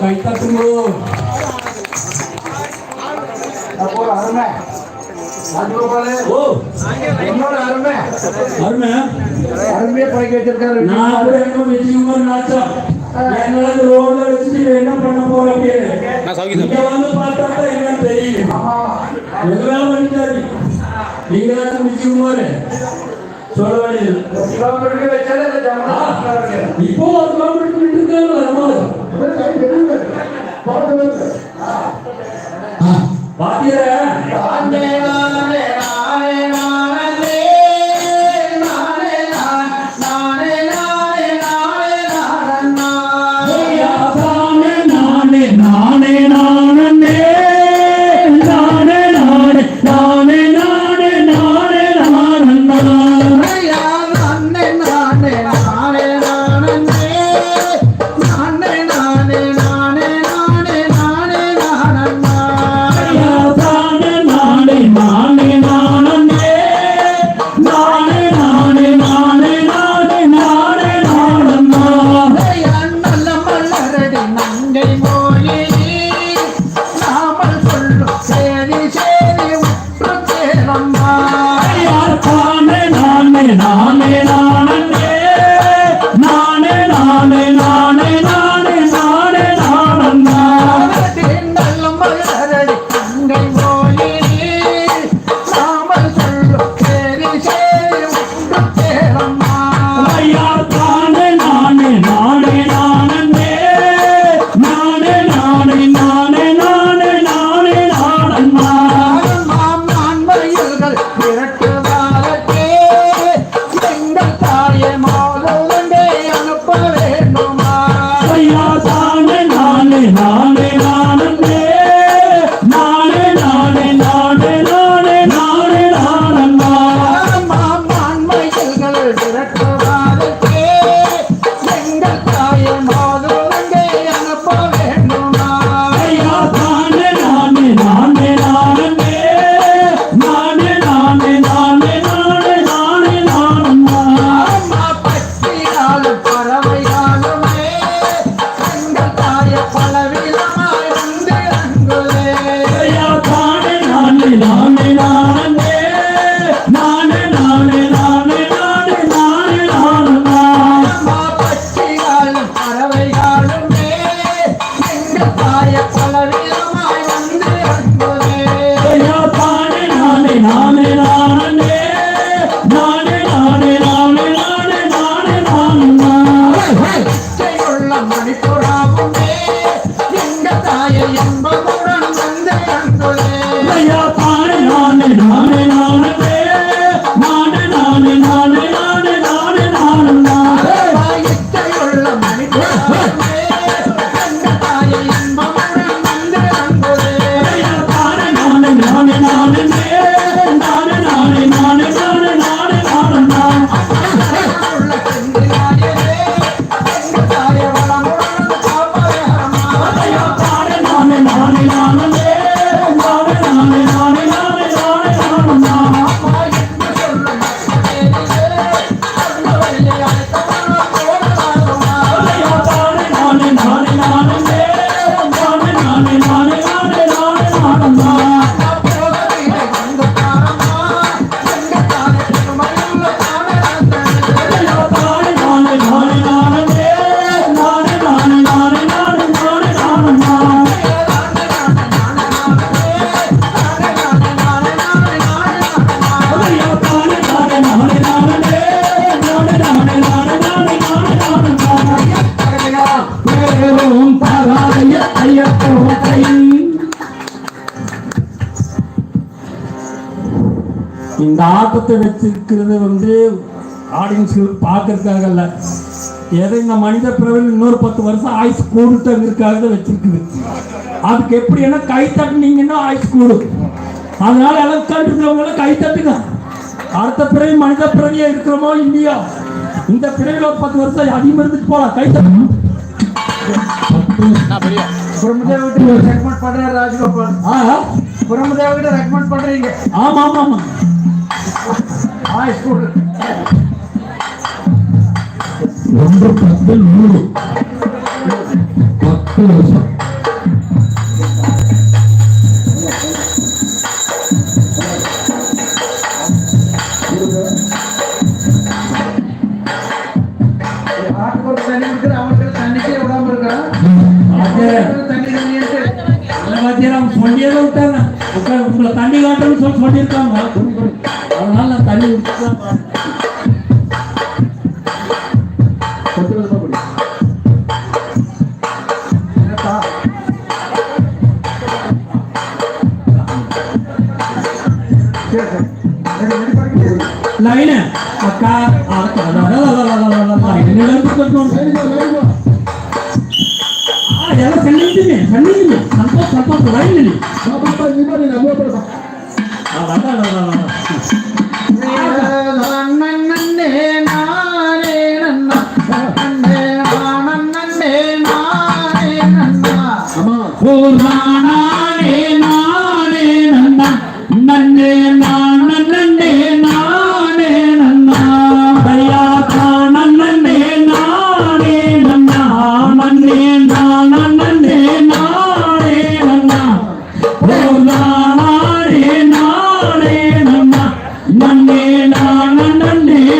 கை தட்டுங்கோ அப்போ அருமை அருமை அருமை அருமையா பழக்கி வச்சிருக்காரு நான் கூட என்ன வச்சுக்கோங்க ரோட்ல வச்சுட்டு என்ன பண்ண இங்க வந்து பார்த்தா என்ன தெரியும் பண்ணிட்டாரு நீங்க தான் சொல்ல வேண்டியது இப்போ ஒரு கிலோமீட்டர் பாத்தியா பறவைகள் இந்த ஆட்டத்தை வச்சிருக்கிறது வந்து ஆடியன்ஸ்கள் பார்க்கறதுக்காகல்ல. ஏதோ இந்த மனித பிறவில் இன்னொரு பத்து வருஷம் ஆயுஸ் கூடுத்தங்கிறதுக்காக வச்சிருக்குது. அதுக்கு எப்படி என்ன கை தட்டுனீங்கன்னா ஆயுஸ் கூடும். அதனால எல்லாம் உட்காந்துருக்கிறவங்க கை தட்டுங்க. அடுத்த பிறவி மனித பிறவியா இருக்கிறோமோ இல்லையோ? இந்த பிறவியில் ஒரு பத்து வருஷம் அதிகமாக இருந்துட்டு போகலாம் கை தட்டுங்க பிரம்மதேவகிட்ட ரெக்கமெண்ட் பண்றாரு ராஜகோபால். ஆ பிரம்மதேவகிட்ட ரெக்கமெண்ட் பண்றீங்க. ஆமா ஆமா ஆமா ஒன்று பத்து நூறு. பத்து வருஷம். லைன் அக்கா என்னிடம் கொஞ்சம் ಎಲ್ಲ ಸಣ್ಣಿದ್ದೀನಿ ಸಣ್ಣಿದ್ದೀನಿ ಸ್ವಲ್ಪ ಸ್ವಲ್ಪ ತೊಡಗಿದ್ದೀನಿ ನನ್ನೇ ನಾನೇ ನನ್ನ ನನ್ನೇ ನಾನೇ ನನ್ನ ಪೂರ್ಣ நன்னே நான் நன்னே.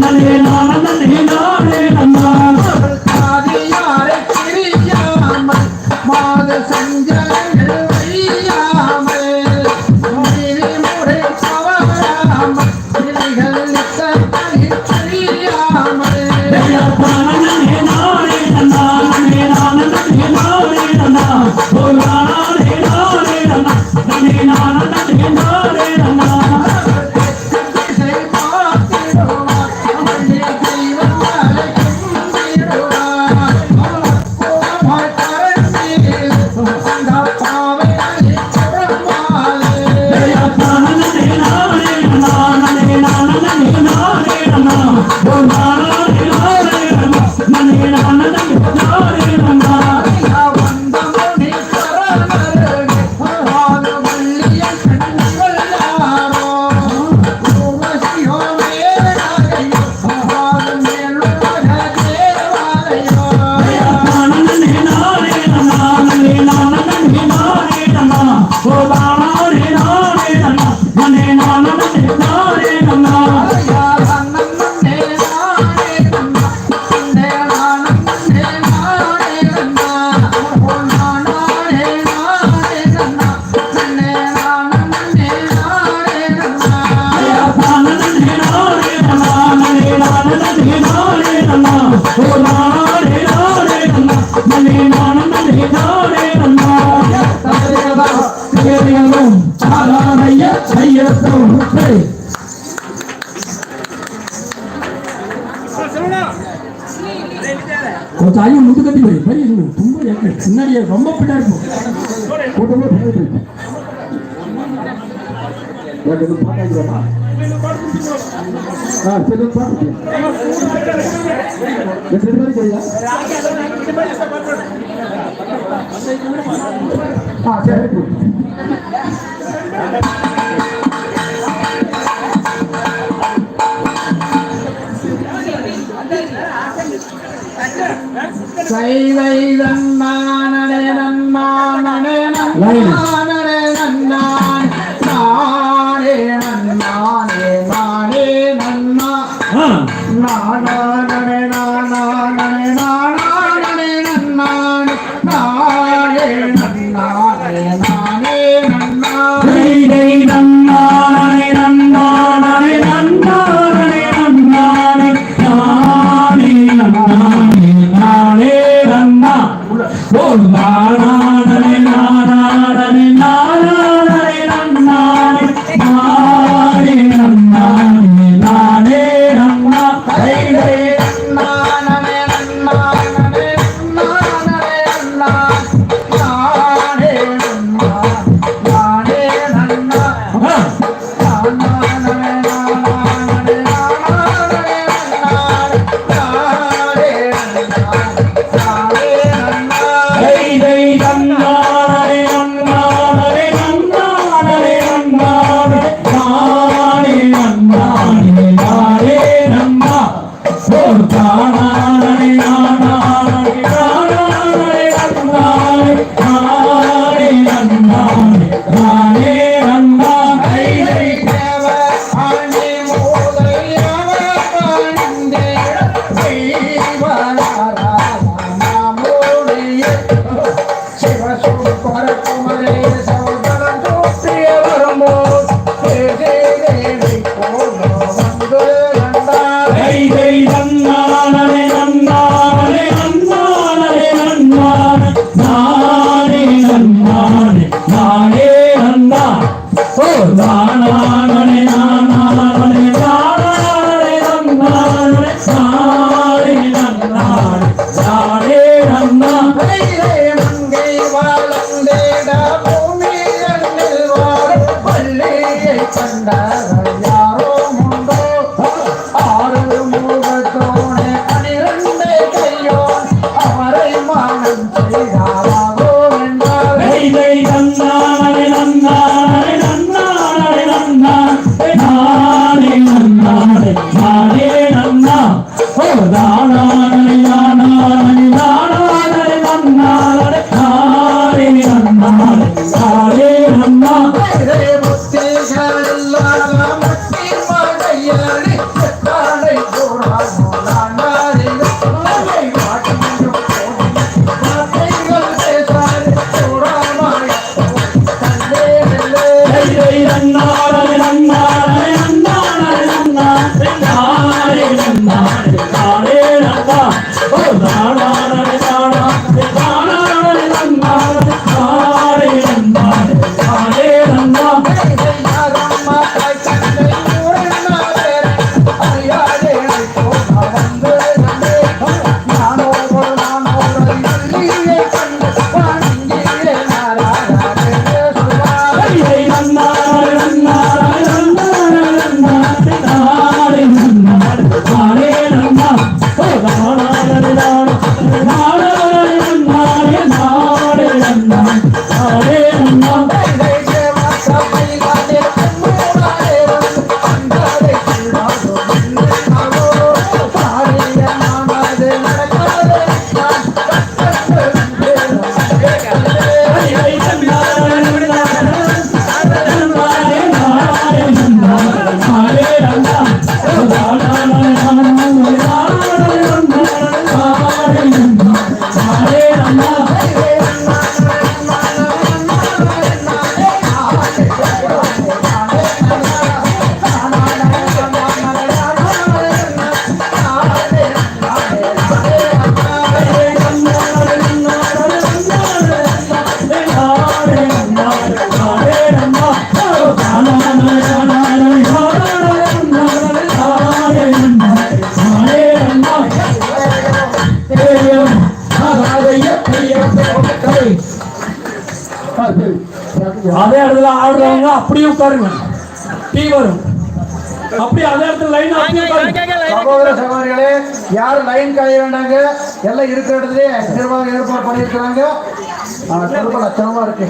నన్నే ತಾಯಿ ಮುಂದೆ ಕಟ್ಟಿಬೇಡಿ ಬರೀ ನೀವು ತುಂಬಾ ಯಾಕೆ ಚಿನ್ನಡಿ ರೊಮ್ಮ ಪಿಡಾಡ್ಬು ಫೋಟೋ ಹೇಳಿ ಯಾಕಂದ್ರೆ ಪಾಠ ಆಗಿರಮ್ಮ ಹಾಂ ಸರಿ ಒಂದು ಪಾಠ ಎಷ್ಟು ಬರೀ ಹಾಂ ಸರಿ சைதை நன்மா நனே நன்மா நனே நன்மா 감사합니다. ஆடுறவங்க அப்படியே உட்காருங்க. டீ வரும். அப்படியே அதே இடத்துல லைன் சகோதர சகோதரிகளே யாரும் லைன் களைய வேண்டாங்க. எல்லாம் இருக்கிற இடத்துலயே நிர்வாகம் ஏற்பாடு பண்ணியிருக்கிறாங்க. திரும்ப லட்சணமா இருக்கு.